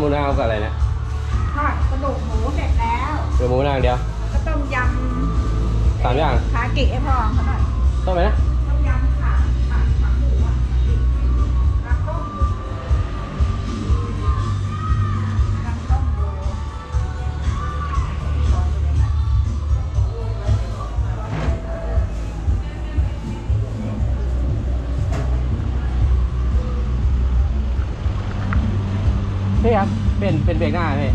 ำมูนาวกับอะไรเนี่ยทอดกระดูกหมูเสร็จแล้วเรือหมูนาวอย่างเดียว ก็ต้มยสามอย่างำคากิให้พ่อเขาหน่อย ต้มไหมนะ เป็นเป็นเบรกหน้าพี่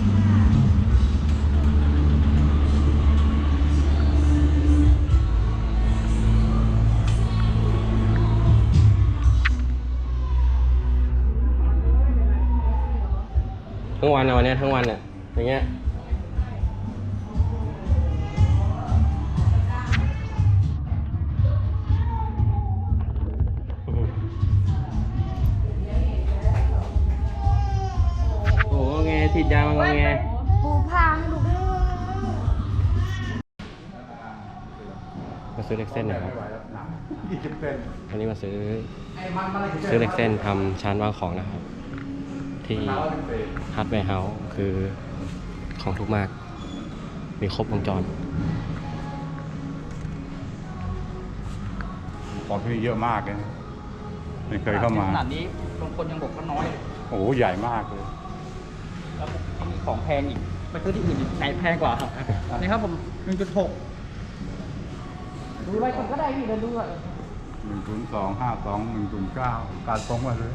ทั้งวันนะวันเนี้ยทั้งวันเนี่ยอย่างเงี้ย ฉีดยามางอแงปูพาให้ดูด้วยมาซื้อเล็กเส้นนะครับยี่สิบเซนวันนี้มาซื้อไอ้มันมันอะไรซื้อเล็กเส้นทำชั้นวางของนะครับ ที่ฮาร์ดแวร์เฮาส์คือของถูกมาก มีครบวงจร ของที่นี่เยอะมากเลยนะไม่เคยเข้ามา ขนาดนี้บางคนยังบอกว่าน้อย โอ้โหใหญ่มากเลยแล้วยังมี ของแพงอีกไปซื้อที่อื่นอีกไหนแพงกว่าครับนี่ครับผม 1.6 ดูอะไรกันก็ได้พี่เดินดูอะหนึ่งศูนย์สองห้าสองหนึ่งศูนย์เก้าการตรงมาเลย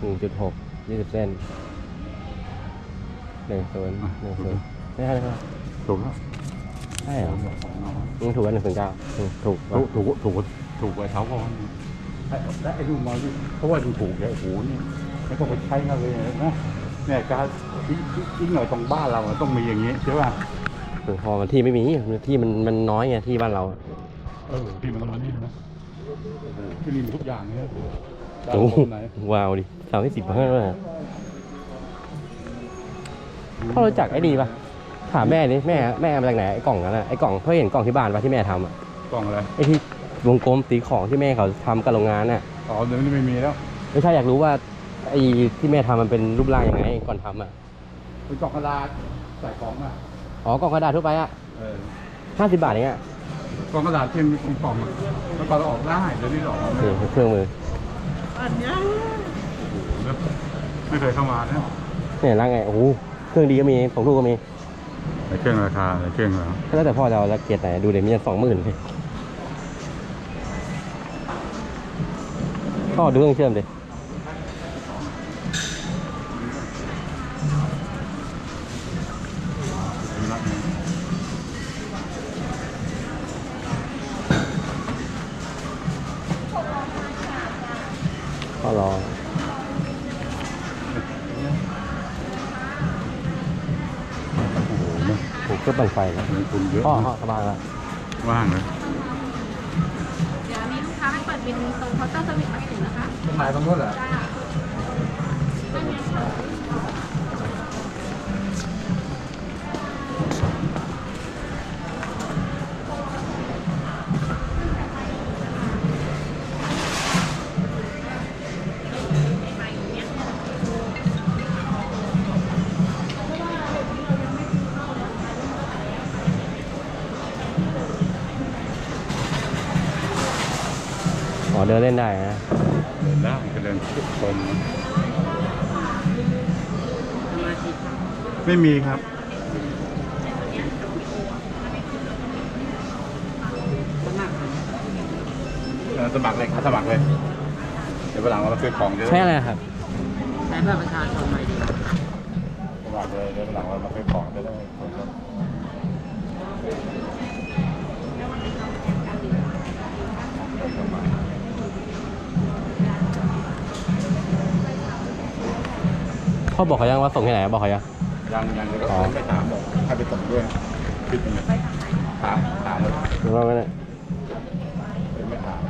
หนึ่งจุดหกยี่สิบเส้นหนึ่งศูนย์หนึ่งศูนย์ไม่ใช่ครับถูกแล้วใช่เหรอมึงถูกกันหนึ่งศูนย์เก้าถูกถูกถูกถูกถูกไอ้เท้าก่อนและไอ้ดูมาดิเพราะว่าดูถูกเนี่ยโอ้โหนี่ ไม่ต้องไปใช้กันเลยนะเนี่ยการยิ่งหน่อยตรงบ้านเราอะต้องมีอย่างนี้ใช่ป่ะพอมันที่ไม่มีที่มันมันน้อยไงที่บ้านเรา เออที่มันต้องมานี่นะที่นี่มีทุกอย่างเนี่ยโอ้โหไหนว้าวดิสามที่สิบห้าเลยพ่อรู้จักไอ้ดีปะถามแม่ดิแม่แม่เอามาจากไหนไอ้กล่องนั้นอะไอ้กล่องเพื่อเห็นกล่องที่บ้านปะที่แม่ทำอะกล่องอะไรไอ้ที่วงกลมสีของที่แม่เขาทำกับโรงงานน่ะอ๋อเดี๋ยวนี้ไม่มีแล้ว ไม่ใช่อยากรู้ว่า ไอ้ที่แม่ทำมันเป็นรูปร่างยังไงก่อนทำอะ เป็นกล่องกระดาษใส่ของอะอ๋อกล่องกระดาษทั่วไปอะเออห้าสิบบาทเองอะกล่องกระดาษที่มีกล่องอะแล้วก็เราออกได้เดี๋ยวนี้เราออกไม่นี่ได้เครื่องมือ ไม่เคยเข้ามานะเนี่ยร่างไง โอ้โห เครื่องดีก็มี ของถูกก็มี ในเครื่องราคาในเครื่องแล้วแล้วแต่พ่อจะเอาละเกียดไหน ดูเดี๋ยวมีสองหมื่นเลยพ่อดูเครื่องเชื่อมดิ พ่อรอโอ้โหเนี่ยโอ้โหเครื่องปั่นไฟนะมีทุนเยอะพ่อนะพ่อสบายแล้วว่างเลยเดี๋ยวนี้ลูกค้าให้เปิดบินตรงเคาน์เตอร์สวิตมาถึงนะคะขายตรงนู้นเหรอจ้า เดินเล่นได้นะ เดินได้ก็เดินชมไม่มีครับ เออสมัครเลยครับสมัครเลย เดี๋ยววันหลังเรามาซื้อของเยอะใช่อะไรครับใช้แบบประชาชนหน่อยดีสมัครเลยเดี๋ยววันหลังเรามาซื้อของจะได้คนละ พ่อบอกเขายังว่าส่งที่ไหนบอกเขายัง ยังยังเดี๋ยวอ๋อก็ไม่ถามบอกให้ไปส่งด้วยคิดยังไงถามถามเลยหรือว่าไม่ได้ไม่ถาม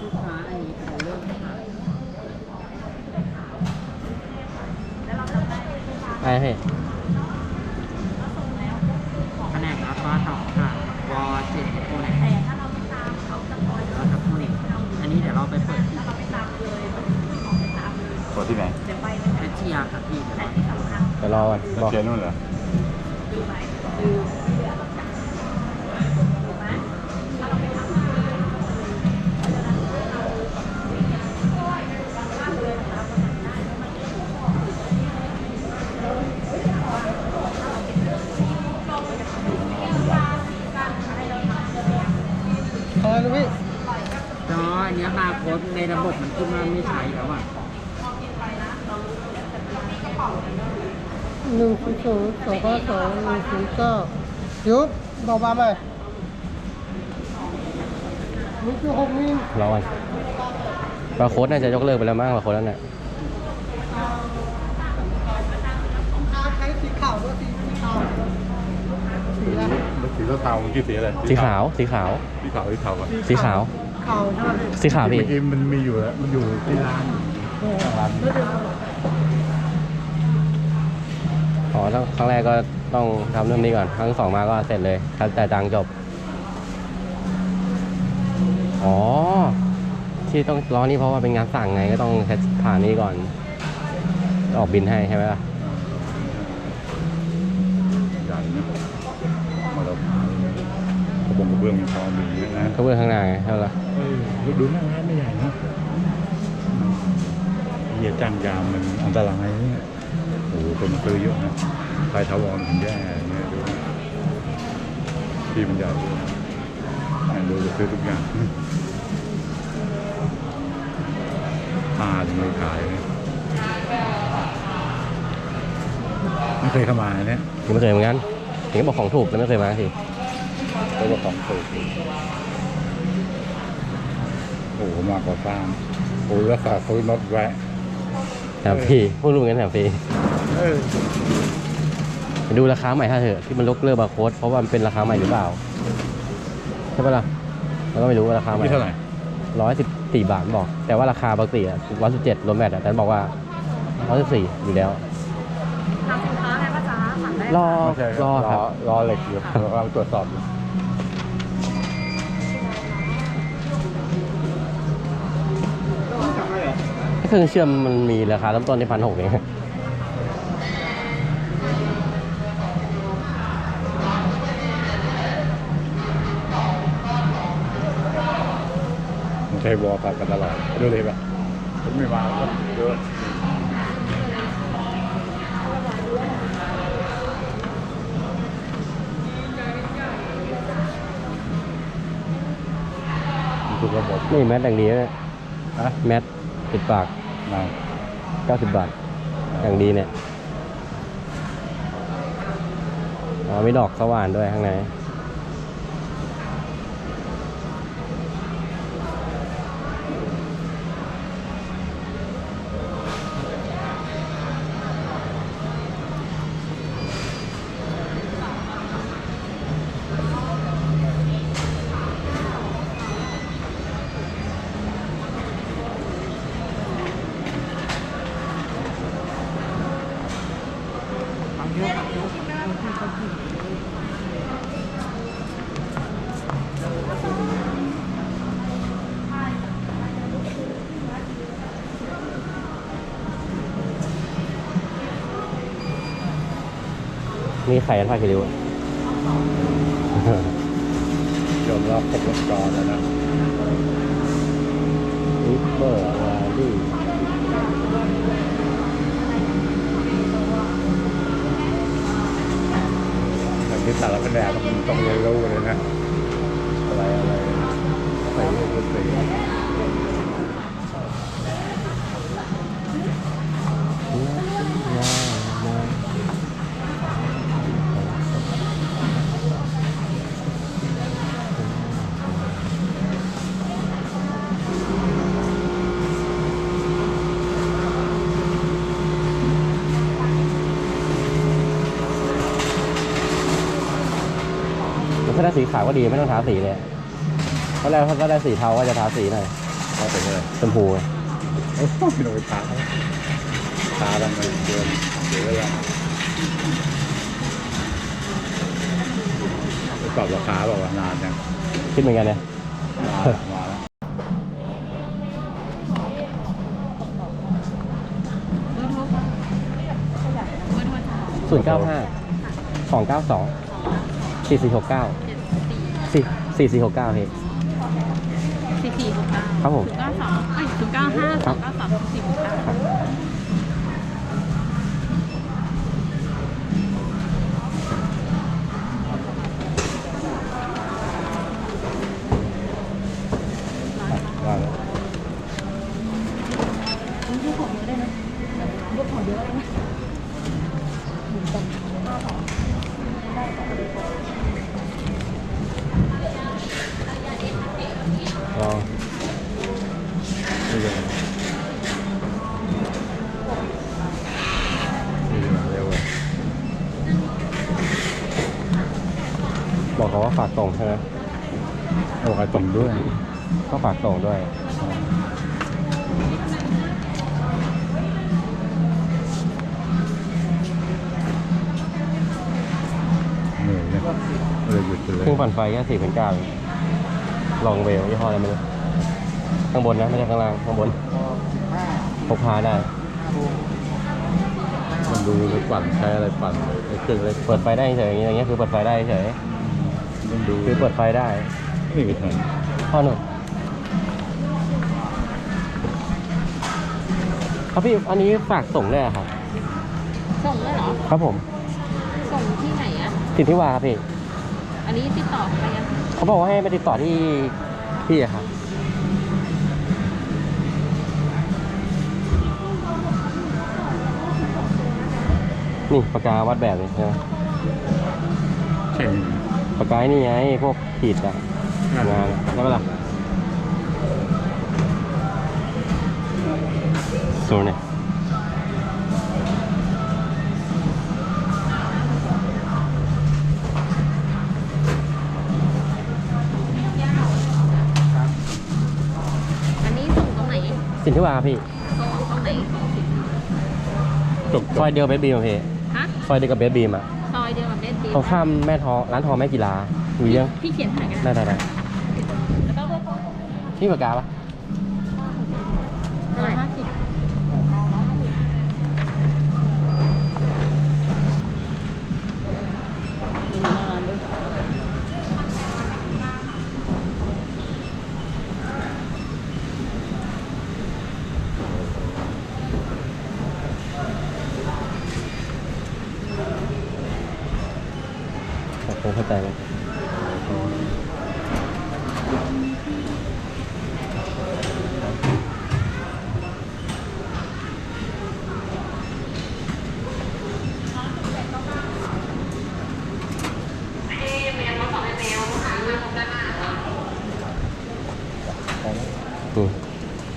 ลูกค้าอันนี้เขาเริ่มขายไอ้ให้แผนกรับว่าสองค่ะวอเจ็ดโอเน็ตแต่ถ้าเราไม่ตามเขาจะพอเราจะโอเน็ตอันนี้เดี๋ยวเราไปเปิดที่รอก่อน บอกเชียร์นู่นเหรอดูไหมดูดูไหมถ้าเราไปทำอะไรนะพี่จออันเนี้ยบาร์โค้ดในระบบมันขึ้นมาไม่ใช้แล้วอะ หนึ่งศูนย์ศูนย์สองห้าสองหนึ่งศูนย์เก้ายุบบอกมาไหมนี่คือหกมิลรอก่อนบาร์โค้ดน่าจะยกเลิกไปแล้วมั้งบาร์โค้ดนั่นแหละอาใช้สีขาวก็สีสีขาวสีอะไรแล้วสีเทาๆเมื่อกี้สีอะไรสีขาวสีขาวสีขาวสีเทาอะสีขาวขาวใช่ไหมพี่สีขาวพี่เมื่อกี้มันมีอยู่แล้วมันอยู่ที่ร้านข้างร้านแล้วเดี๋ยว อ๋อต้องครั้งแรกก็ต้องทำเรื่องนี้ก่อน ครั้งสองมาก็เสร็จเลยถ้าแต่ายตังค์จบ อ๋อ ที่ต้องรอนี่เพราะว่าเป็นงานสั่งไงก็ต้องผ่านนี้ก่อน ออกบินให้ใช่ไหมล่ะใหญ่นะมาแล้วกระบงกระเบื้องมีพอมีเยอะนะก็เบื้องข้างหน้าไงใช่ไหมล่ะเออดูหน้าร้านไม่ใหญ่นะเหยียดจ้างยามมันอันตรายเนี่ยโอ้โหคนมาซื้อเยอะนะใครทาวรถึงแย่เนี่ยดูนะที่มันใหญ่ด้วยนะดูจะซื้อทุกอย่างผ้าถึงเลยขายเนี่ยไม่เคยเข้ามาเนี่ยยังไม่เคยเหมือนกันถึงบอกของถูกแต่ไม่เคยมาทีเพราะว่าของถูกโอ้โหมาก่อสร้างโอ้ยรักษาซื้อรถแวะแถมฟรีพูดรู้กันแถมฟรี เออไปดูราคาใหม่ถ้าเถอะที่มันลกเลิกบาร์โค้ดเพราะว่ามันเป็นราคาใหม่หรือเปล่า ใช่ปะล่ะเราก็ไม่รู้ว่าราคาใหม่นี่เท่าไหร่ร้อยสิบสี่บาทบอก แต่ว่าราคาปกติอะร้อยสิบเจ็ดรวมแมทอะแต่บอกว่าร้อยสิบสี่อยู่แล้วทำสินค้าไรป้าจ๊ะสั่งได้รอไม่ใช่รอครับรอเหล็กอยู่เรากำลังตรวจสอบอยู่เครื่องเชื่อมมันมีราคาเริ่มต้นที่พันหกเอง ช้วอลตัดกันตลอดดูเลยปะผมไม่มาก็เยอะมันถูกระบบนี่แมทอย่างดีนะนะแมทปิดปากนะเก้าสิบบาท อย่างดีเนี่ย อ๋อมีดอกสว่านด้วยข้างใน ข่ผ้าคิริวยอมรับกับรถจอแล้วนะลิปเปอร์วาลี่อย่างที่สารพันแดดมันต้องเรียนรู้เลยนะ ขาวก็ดีไม่ต้องทาสีเลยเพราะแล้วถ้าได้สีเทาก็จะทาสีหน่อยเข้าไปเลยชมพูโอ้โหไม่ต้องไปทาทาแล้วมันเดือนเดี๋ยวเวลาไปปรับราคาบอกว่านานยังคิดเหมือนกันเนี่ยศูนย์เก้าห้าสองเก้าสองสี่สี่หกเก้า สี่สี่สี่สี่หกเก้าเฮ้ยสี่สี่หกเก้าครับผม ศูนย์เก้าสองเอ้ยศูนย์เก้าห้าสองเก้าสองสี่หกเก้า บอกเขาว่าฝากส่งใช่ไหมโอ้ใครตรงด้วย ก็ฝากส่งด้วย เหนื่อยเนี่ยเลยหยุดไปเลยเครื่องปั่นไฟแค่สี่พันเก้าลองเวลยี่ห้ออะไรไม่รู้ข้างบนนะ ไม่ใช่ข้างล่าง ข้างบนพกพาได้ มันดูไปปั่นใช้อะไรปั่นไอ้เครื่องอะไรเปิดไฟได้เฉยอย่างเงี้ยอย่างเงี้ยคือเปิดไฟได้เฉย มันดูคือเปิดไฟได้นี่ก็ใช่พ่อหนุ่มครับพี่อันนี้ฝากส่งได้เหรอครับ ส่งเลยเหรอ ครับผม ส่งที่ไหนอะสิทธิวาครับพี่ อันนี้ติดต่อไปยังเขาบอกว่าให้ไปติดต่อที่พี่อะครับนี่ปากกาวัดแบบนี้ใช่ไหมใช่ ปากกานี่ไงพวกขีดอะงานอะได้ปะล่ะโซนเนี่ยอันนี้ส่งตรงไหนสินทิวาครับพี่ส่งตรงไหน จบซอยเดียวเบสบีมอะพี่ฮะ ซอยเดียวกับเบสบีมอะ ตรงข้ามแม่ทองร้านทองแม่กีฬามียังพี่เขียนถ่ายกันได้ได้ได้แล้วก็ นี่ปากกาปะ ร้อยห้าสิบ ผมเข้าใจไหม อืม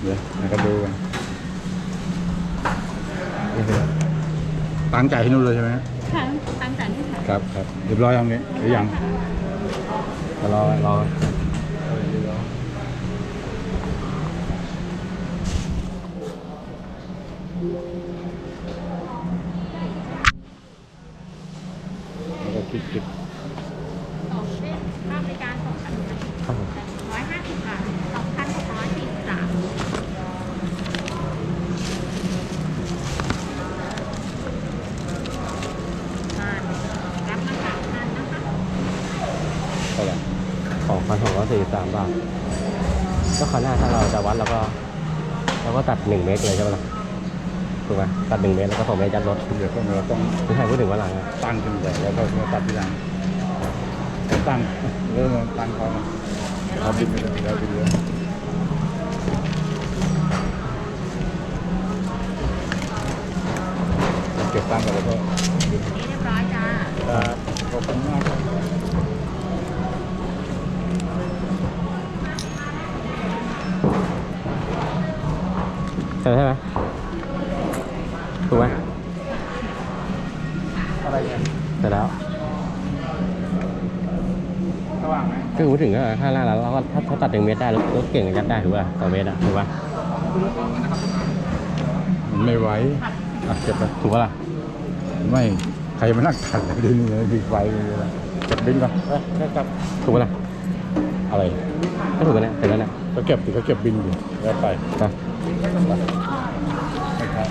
เดี๋ยวให้เขาดูกัน นี่คือ ตั้งใจให้นู่นเลยใช่ไหมค่ะตั้งใจที่ถ่ายครับครับเรียบร้อยยังนี้หรือยังเดี๋ยวรอรอแล้วก็คลิกคลิก สองเส้นค่าบริการสองพัน ครับผม ร้อยห้าสิบบาทสองพันหกร้อยสี่สิบสามผ่านรับนะคะผ่านนะคะ เท่าไหร่ สองพันหกร้อย สี่สิบสามบาท ก็คราวหน้าถ้าเราจะวัดเราก็เราก็ตัดหนึ่งเมตรเลยใช่ไหมล่ะถูกไหมตัดหนึ่งเมตรแล้วก็ส่งไปยัดรถเดี๋ยวก็เราต้องไม่ใช่พูดถึงว่าหลังอะตั้งขึ้นใหญ่แล้วก็มาตัดที่หลังตั้งเริ่มตั้งเขานะเอาบินไปเลยเอาบินเลยเก็บตั้งกันแล้วก็นี่เรียบร้อยจ้าครับขอบคุณมากครับ เสร็จใช่ไหมถูกไหมอะไรเนี่ยเสร็จแล้วสว่างไหมก็คือพูดถึงก็ค่าหน้าแล้วเราก็ถ้าถ้าตัดหนึ่งเมตรได้รถรถเก่งยัดได้ถูกป่ะสองเมตรอะถูกป่ะมันไม่ไหวอะเก็บไปถูกป่ะล่ะไม่ใครมานั่งขันเลยดูนี่นะดีไฟเลยนะเก็บบินก่อนเอ้ยแค่กลับถูกป่ะล่ะอะไรก็ถูกกันเนี่ยเสร็จแล้วเนี่ยก็เก็บดิก็เก็บบินอยู่แล้วไปไป ไม่ครับ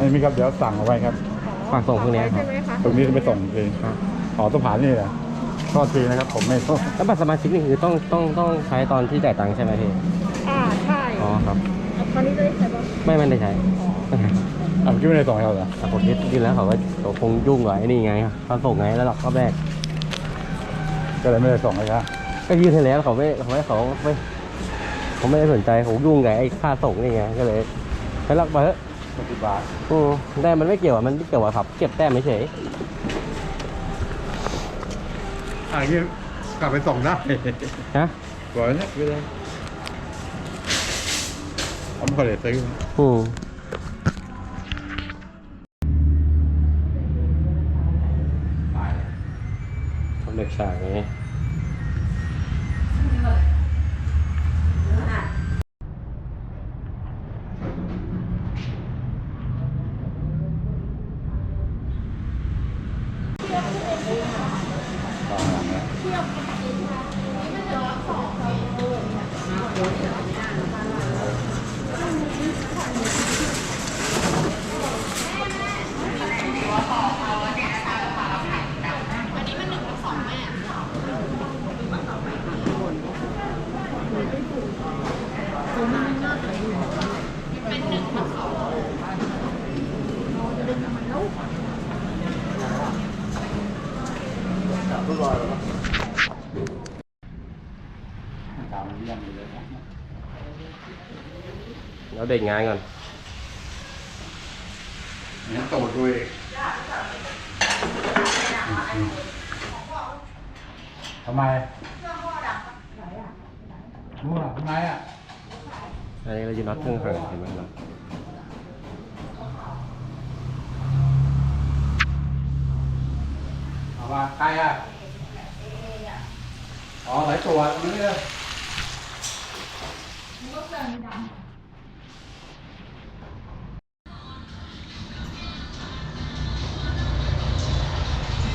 ไม่มีครับเดี๋ยวสั่งเอาไว้ครับขฝากส่งพวกเนี้ยคใช่รับ ไหมคะตรงนี้จะไปส่งเองครับขอสะพานนี่แหละโทษทีนะครับ ผมไม่โทษแล้วบัตรสมาชิกนี่คือต้องต้องต้องใช้ตอนที่จ่ายตังค์ใช่ไหมพี่ อ่าใช่อ๋อครับตอนนี้จะได้ใช้บ้างไม่ไม่ได้ใช้อะเมื่อกี้ไม่ได้ส่งให้เขาเหรอแต่ผมคิดยื่นแล้วเขาก็เขาคงยุ่งกับไอ้นี่ไงเขาส่งไงแล้วเราก็แรกก็เลยไม่ได้ส่งให้เขาก็ยื่นให้แล้วเขาไม่เขาไม่เขาไม่ เขาไม่ได้สนใจเขายุ่งกับไอ้ค่าส่งนี่ไงก็เลยไปรับไปเถอะสิบบาทอืมแต่มันไม่เกี่ยวอะมันไม่เกี่ยวกับครับ เก็บแต้มไม่เฉยอะอย่างนี้กลับไปส่งได้ฮะก่อนเนี่ยไปเลยผมก็เลยซื้ออืมเขาเด็กฉากไง แล้วเด็กงานก่อนเนี่ยโตด้วยทำไมรู้อะทำไมอะ อันนี้เราจะน็อตเครื่องห่างเห็นไหมครับเอามาใครอะ อ๋อสายตรวจนี่เลย